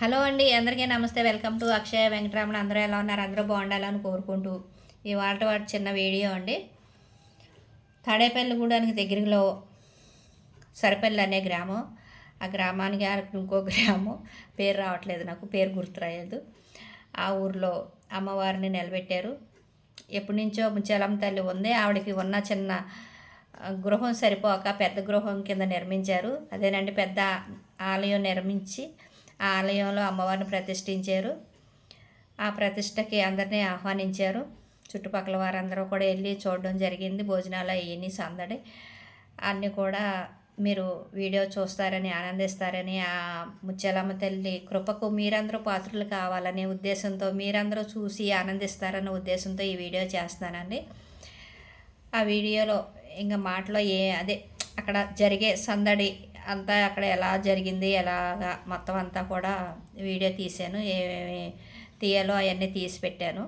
Hello అండి అందరికీ నమస్తే. Welcome to Akshaya Venkataramana. అందరూ ఎలా ఉన్నారు? అందరూ బాగుండాలని కోరుకుంటూ ఇవాళ వాటి చిన్న వీడియో అండి. తాడేపల్లిగూడానికి దగ్గరలో సరిపల్లి అనే గ్రామం. ఆ గ్రామానికి ఆ ఇంకో గ్రామం. పేరు రావట్లేదు నాకు పేరు గుర్తురాయలేదు. ఆ ఊర్లో అమ్మవారిని నిలబెట్టారు. ఎప్పటి నుంచో ముత్యాలమ్మ తల్లి ఉంది. ఆవిడకి ఉన్న చిన్న గృహం సరిపోక పెద్ద గృహం కింద నిర్మించారు. అదేనండి పెద్ద ఆలయం నిర్మించి ఆ ఆలయంలో అమ్మవారిని ప్రతిష్ఠించారు. ఆ ప్రతిష్టకి అందరినీ ఆహ్వానించారు. చుట్టుపక్కల వారందరూ కూడా వెళ్ళి చూడడం జరిగింది. భోజనాలు అవన్నీ సందడి. అన్నీ కూడా మీరు వీడియో చూస్తారని ఆనందిస్తారని ఆ ముత్యాలమ్మ తల్లి కృపకు మీరందరూ పాత్రలు కావాలనే ఉద్దేశంతో మీరందరూ చూసి ఆనందిస్తారనే ఉద్దేశంతో ఈ వీడియో చేస్తున్నానండి ఆ వీడియోలో ఇంకా మాటలో ఏ అదే అక్కడ జరిగే సందడి అంతా అక్కడ ఎలా జరిగింది ఎలాగా మొత్తం అంతా కూడా వీడియో తీశాను. ఏమేమి తీయాలో అవన్నీ తీసి పెట్టాను.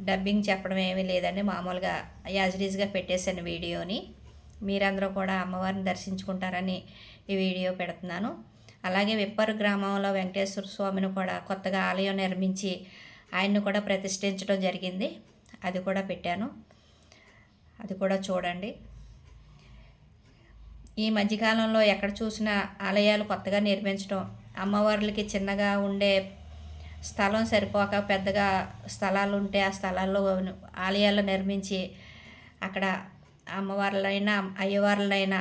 డబ్బింగ్ చెప్పడం ఏమీ లేదండి మామూలుగా యాజరీజ్గా పెట్టేశాను వీడియోని. మీరందరూ కూడా అమ్మవారిని దర్శించుకుంటారని ఈ వీడియో పెడుతున్నాను. అలాగే విప్పర్ గ్రామంలో వెంకటేశ్వర స్వామిని కూడా కొత్తగా ఆలయం నిర్మించి ఆయన్ని కూడా ప్రతిష్ఠించడం జరిగింది. అది కూడా పెట్టాను. అది కూడా చూడండి. ఈ మధ్యకాలంలో ఎక్కడ చూసినా ఆలయాలు కొత్తగా నిర్మించడం అమ్మవార్లకి చిన్నగా ఉండే స్థలం సరిపోక పెద్దగా స్థలాలు ఉంటే ఆ స్థలాల్లో ఆలయాలు నిర్మించి అక్కడ అమ్మవార్లైనా అయ్యవార్లైనా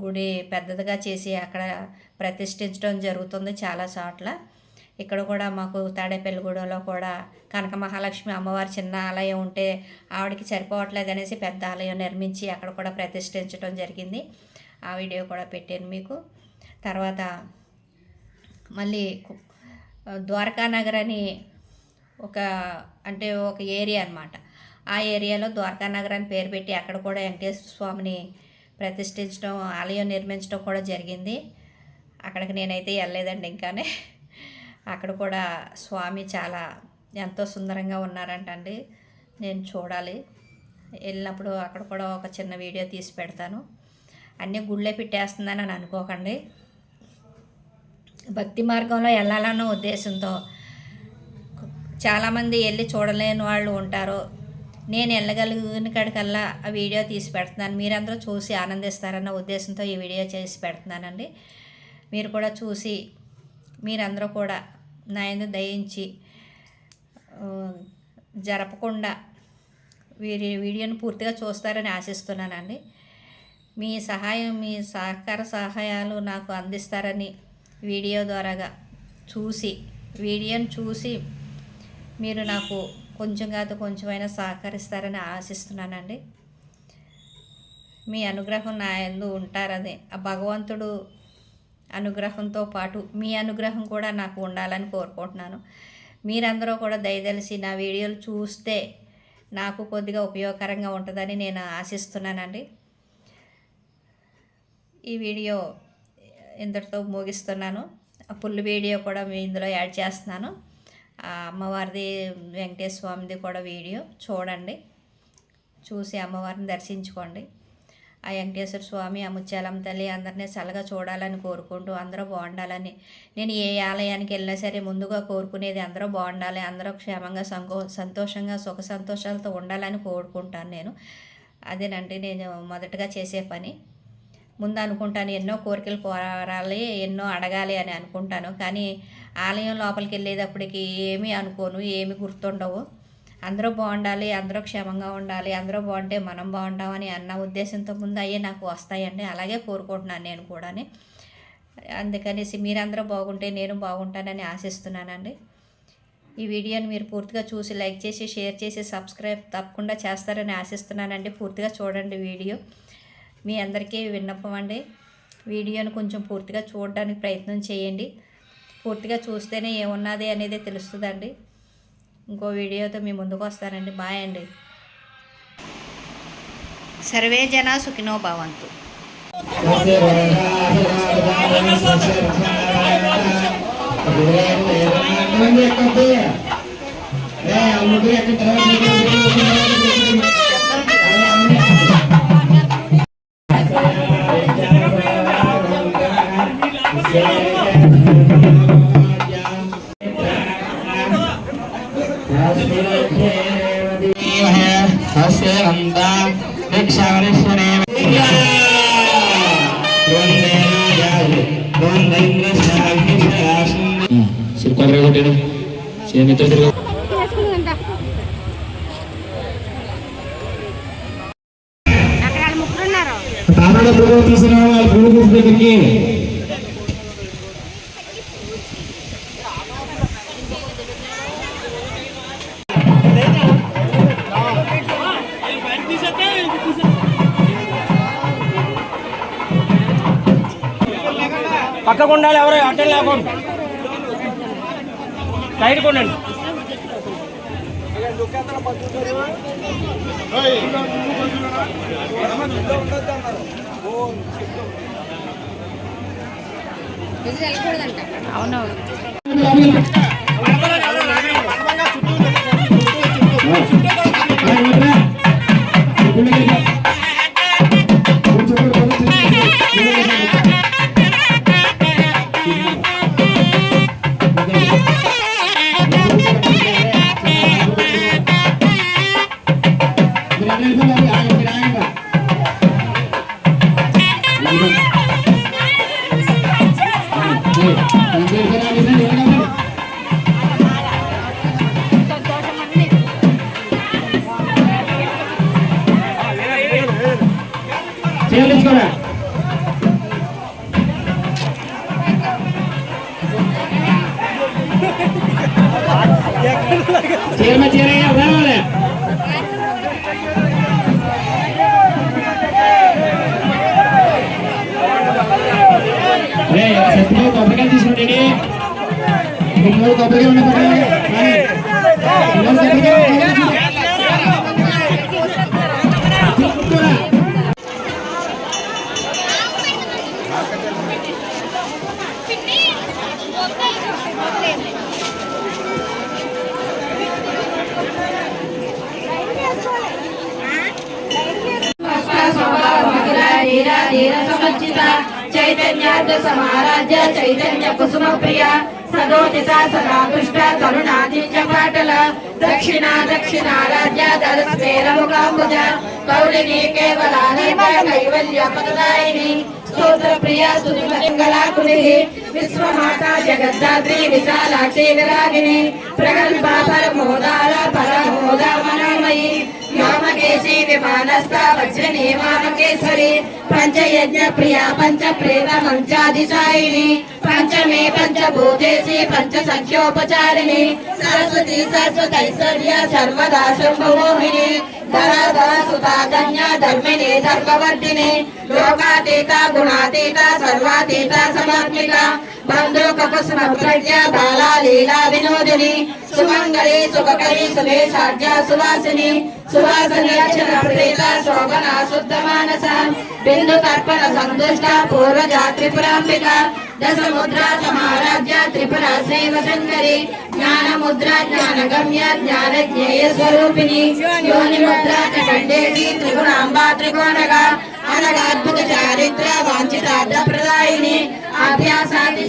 గుడి పెద్దదిగా చేసి అక్కడ ప్రతిష్ఠించడం జరుగుతుంది చాలా చోట్ల. ఇక్కడ కూడా మాకు తాడేపల్లిగూడెంలో కూడా కనక మహాలక్ష్మి అమ్మవారి చిన్న ఆలయం ఉంటే ఆవిడకి సరిపోవట్లేదు అనేసి పెద్ద ఆలయం నిర్మించి అక్కడ కూడా ప్రతిష్ఠించడం జరిగింది. ఆ వీడియో కూడా పెట్టాను మీకు. తర్వాత మళ్ళీ ద్వారకానగర్ ద్వారకా నగర్ అని ఒక అంటే ఒక ఏరియా అనమాట ఆ ఏరియాలో ద్వారకానగర్ అని పేరు పెట్టి అక్కడ కూడా వెంకటేశ్వర స్వామిని ప్రతిష్ఠించడం ఆలయం నిర్మించడం కూడా జరిగింది. అక్కడికి నేనైతే వెళ్ళలేదండి ఇంకానే. అక్కడ కూడా స్వామి చాలా ఎంతో సుందరంగా ఉన్నారంటండి. నేను చూడాలి. వెళ్ళినప్పుడు అక్కడ కూడా ఒక చిన్న వీడియో తీసి పెడతాను. అన్నీ గుళ్ళే పెట్టేస్తుందని అని అనుకోకండి. భక్తి మార్గంలో వెళ్ళాలన్న ఉద్దేశంతో చాలామంది వెళ్ళి చూడలేని వాళ్ళు ఉంటారు. నేను వెళ్ళగలిగిన కాడికల్లా ఆ వీడియో తీసి పెడుతున్నాను. మీరందరూ చూసి ఆనందిస్తారన్న ఉద్దేశంతో ఈ వీడియో చేసి పెడుతున్నానండి. మీరు కూడా చూసి మీరందరూ కూడా నా దయించి జరపకుండా వీరి వీడియోని పూర్తిగా చూస్తారని ఆశిస్తున్నానండి. మీ సహాయం మీ సహకార సహాయాలు నాకు అందిస్తారని వీడియో ద్వారాగా చూసి వీడియోని చూసి మీరు నాకు కొంచెం కాదు కొంచెమైనా సహకరిస్తారని ఆశిస్తున్నానండి. మీ అనుగ్రహం నా ఎందు ఉంటారని ఆ భగవంతుడు అనుగ్రహంతో పాటు మీ అనుగ్రహం కూడా నాకు ఉండాలని కోరుకుంటున్నాను. మీరందరూ కూడా దయదలిసి నా వీడియోలు చూస్తే నాకు కొద్దిగా ఉపయోగకరంగా ఉంటుందని నేను ఆశిస్తున్నానండి. ఈ వీడియో ఇంతటితో ముగిస్తున్నాను. పుల్లు ఫుల్ వీడియో కూడా మీ ఇందులో యాడ్ చేస్తున్నాను. ఆ అమ్మవారిది వెంకటేశ్వర స్వామిది కూడా వీడియో. చూడండి. చూసి అమ్మవారిని దర్శించుకోండి. ఆ వెంకటేశ్వర స్వామి ఆ ముత్యాలమ్మ తల్లి అందరినీ చల్లగా చూడాలని కోరుకుంటూ అందరూ బాగుండాలని. నేను ఏ ఆలయానికి వెళ్ళినా సరే ముందుగా కోరుకునేది అందరూ బాగుండాలి అందరూ క్షేమంగా సంకో సంతోషంగా సుఖ సంతోషాలతో ఉండాలని కోరుకుంటాను నేను. అదేనండి నేను మొదటగా చేసే పని. ముందు అనుకుంటాను ఎన్నో కోరికలు కోరాలి ఎన్నో అడగాలి అని అనుకుంటాను. కానీ ఆలయం లోపలికి వెళ్ళేటప్పటికి ఏమీ అనుకోను ఏమి గుర్తుండవు. అందరూ బాగుండాలి అందరూ క్షేమంగా ఉండాలి అందరూ బాగుంటే మనం బాగుంటామని అన్న ఉద్దేశంతో ముందు అయ్యే నాకు వస్తాయండి. అలాగే కోరుకుంటున్నాను నేను కూడాని. అందుకనేసి మీరందరూ బాగుంటే నేను బాగుంటానని ఆశిస్తున్నానండి. ఈ వీడియోని మీరు పూర్తిగా చూసి లైక్ చేసి షేర్ చేసి సబ్స్క్రైబ్ తప్పకుండా చేస్తారని ఆశిస్తున్నానండి. పూర్తిగా చూడండి వీడియో. మీ అందరికీ విన్నపం అండి. వీడియోని కొంచెం పూర్తిగా చూడడానికి ప్రయత్నం చేయండి. పూర్తిగా చూస్తేనే ఏమున్నది అనేది తెలుస్తుందండి. ఇంకో వీడియోతో మీ ముందుకు వస్తానండి. బాయ్ అండి. సర్వే జన సుఖినో భవంతు. Yeah. కొబ్బరి కొట్టాడు చేమితో తిరుగు అక్కడ వాళ్ళు ముగ్గురు ఉన్నారు తామర పురుగు తీసుకున్న వాళ్ళ పురుగు దగ్గరికి పక్కకు ఉండాలి ఎవరు అట్టలు లేకుండా సైడ్ కొండండి చేయించుకోరా చీరమ చీరయ్య రావాలి రే చెట్టులో కొబ్బరికాయ తీసుకుంటే మూడు కొబ్బరికాయ ఉన్నాయి చైతన్య కుసుమ ప్రియ సదోదిత సదాకృష్ట తరుణాదిత్య పాటల. దక్షిణ దక్షిణ రాజ్య దళస్వేర ముఖాంబుజ కౌలిని కేవలానంద కైవల్య పదదాయిని. స్తోత్ర ప్రియ సుమంగళాకులి విశ్వమాత జగద్ధాత్రి విశాలాక్షి విరాగిని ప్రగల్భ పరమోదార పరమోద वज्रमानस्ता वज्रनेवामकेश्वरी पञ्चयज्ञप्रिया पञ्चप्रेम पञ्चाधिशायिनी पञ्चमे पञ्चभूतेषि पञ्चसङ्ख्योपचारिणी सरस्वती, सरस्वतैश्वर्या, सर्वदा शम्भुमोहिनी धराधरसुता कन्या धर्मिणे, धर्मवर्धिने, लोकातीता, गुणातीता, सर्वातीता समर्पिता ధర్మవర్ధిని లోకాతీత గుణాతీత సర్వాతీత సమాత్మిక బంధుక కుసుమ ప్రజ్ఞ బాలా లీలా వినోదిని సుమంగళి సుఖకరి సువేశాఢ్య సువాసిని. సువాసని అర్చన ప్రీత శోభన శుద్ధ మానస బిందు తర్పణ సంతుష్ట పూర్వజ త్రిపురాంబిక. దశ సమారాధ్య త్రిపుర శ్రీవ శంకరి. జ్ఞాన ముద్ర జ్ఞాన గమ్య జ్ఞాన జ్ఞేయ స్వరూపిణి యోని ముద్ర త్రికండేసి త్రిగుణాంబా త్రికోణగా అనగా చారిత్ర వాంఛితార్థ ప్రదాయిని అభ్యాసాది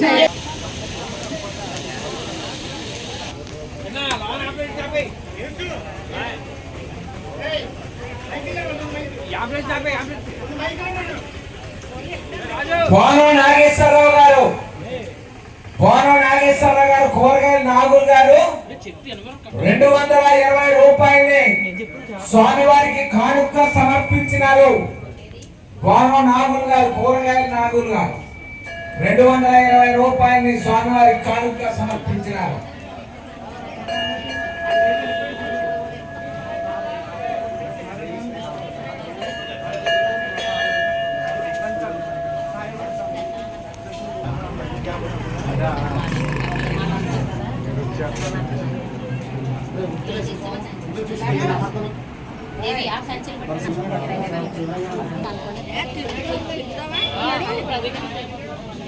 పోనం నాగేశ్వరరావు గారు. పోనం నాగేశ్వరరావు గారు కూరగాయలు నాగులు గారు. రెండు వందల ఇరవై రూపాయలని స్వామివారికి కానుక సమర్పించినారు. పోనం నాగులు గారు కూరగాయలు నాగులు గారు. రెండు వందల ఇరవై రూపాయలని స్వామివారికి కానుక సమర్పించినారు. సంచులు?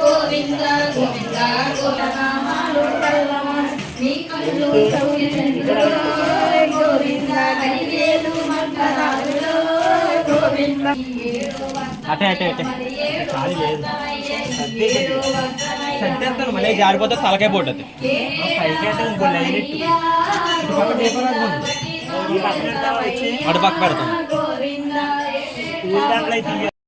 గోవింద గోవింద గోపనామాలు నీ కళ్ళు గోవింద హరివేలు మంగళాలు గోవింద. అటే అటే అటే. చంపేస్తాను మళ్ళీ జారిపోతే తలకాయ పోతుంది అటు పక్క పెడతాం. గోవింద